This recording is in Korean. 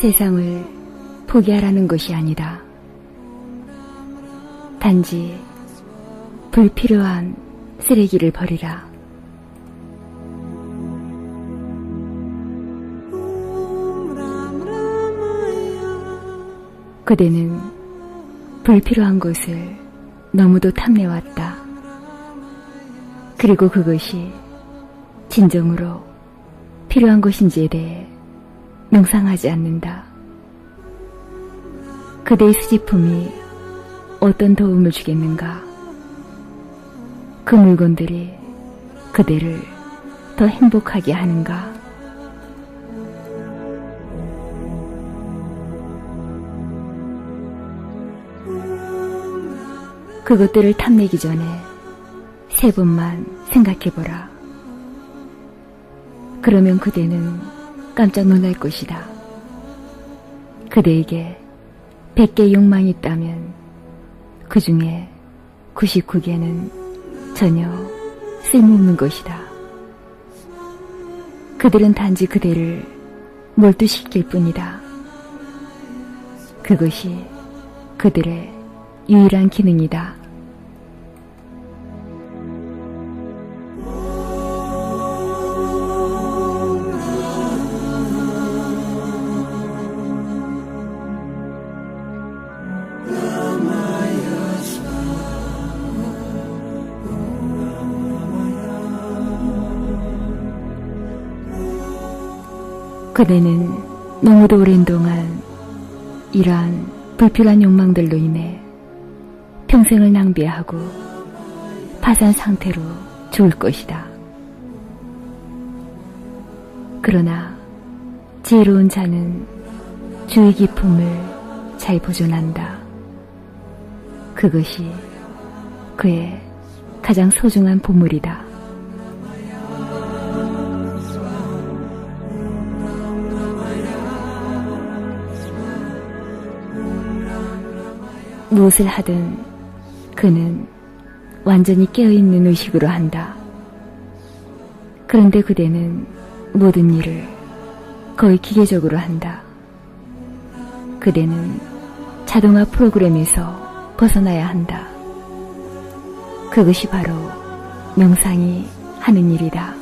세상을 포기하라는 것이 아니다. 단지 불필요한 쓰레기를 버리라. 그대는 불필요한 것을 너무도 탐내왔다. 그리고 그것이 진정으로 필요한 것인지에 대해 명상하지 않는다. 그대의 수집품이 어떤 도움을 주겠는가? 그 물건들이 그대를 더 행복하게 하는가? 그것들을 탐내기 전에 세 번만 생각해보라. 그러면 그대는 깜짝 놀랄 것이다. 그대에게 100개 욕망이 있다면 그 중에 99개는 전혀 쓸모없는 것이다. 그들은 단지 그대를 몰두시킬 뿐이다. 그것이 그들의 유일한 기능이다. 그대는 너무도 오랜 동안 이러한 불필요한 욕망들로 인해 평생을 낭비하고 파산 상태로 죽을 것이다. 그러나 지혜로운 자는 주의 기품을 잘 보존한다. 그것이 그의 가장 소중한 보물이다. 무엇을 하든 그는 완전히 깨어있는 의식으로 한다. 그런데 그대는 모든 일을 거의 기계적으로 한다. 그대는 자동화 프로그램에서 벗어나야 한다. 그것이 바로 명상이 하는 일이다.